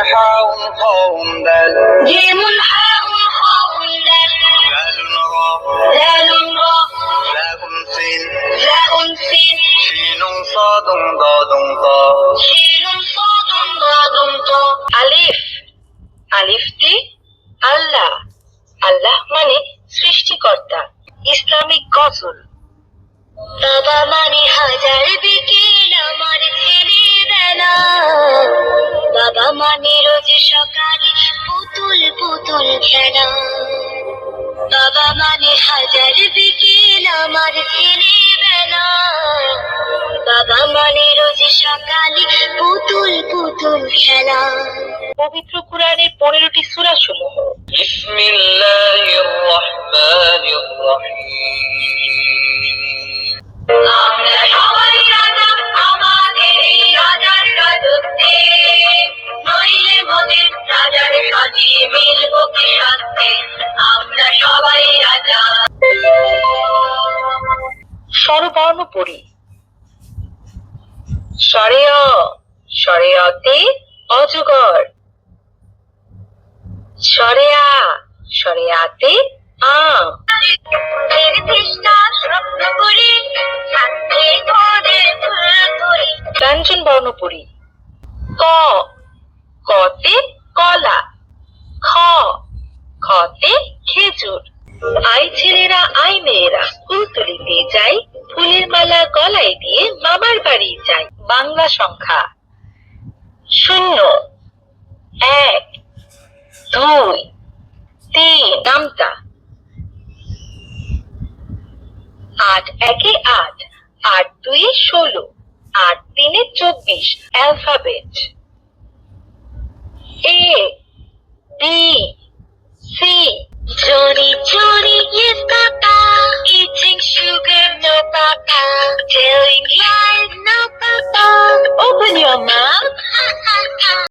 جيم حاء خاء دال دال راء دال راء لاء سين زاء سين شين صاد ضاد طاء شين صاد ضاد طاء আলিফ আলিফটি আল্লাহ আল্লাহ মানে সৃষ্টিকর্তা ইসলামিক গজল বাবা মানে হাজার মানে হাজার বিকেল আমার ছেলে বেলা। বাবা মানে রোজ সকালে পুতুল পুতুল খেলা। পবিত্র কোরআনের পনেরোটি সূরা সমূহ বিসমিল্লাহির রহমানির রহিম। স্বরবর্ণ পড়ি স্বরে অ স্বরে অতে অজগর স্বরে আ স্বরে আতে আম ব্যঞ্জন বর্ণ পড়ি ক কতে আই ছেলেরা, আই মেয়েরা ফুল তুলিতে যাই, ফুলের মালা গলায় দিয়ে মামার বাড়ি যাই। বাংলা সংখ্যা শূন্য, এক, দুই, তিন, নামতা। আট, একে আট আট দুই ষোলো, আট, তিনে চব্বিশ, অ্যালফাবেট। এ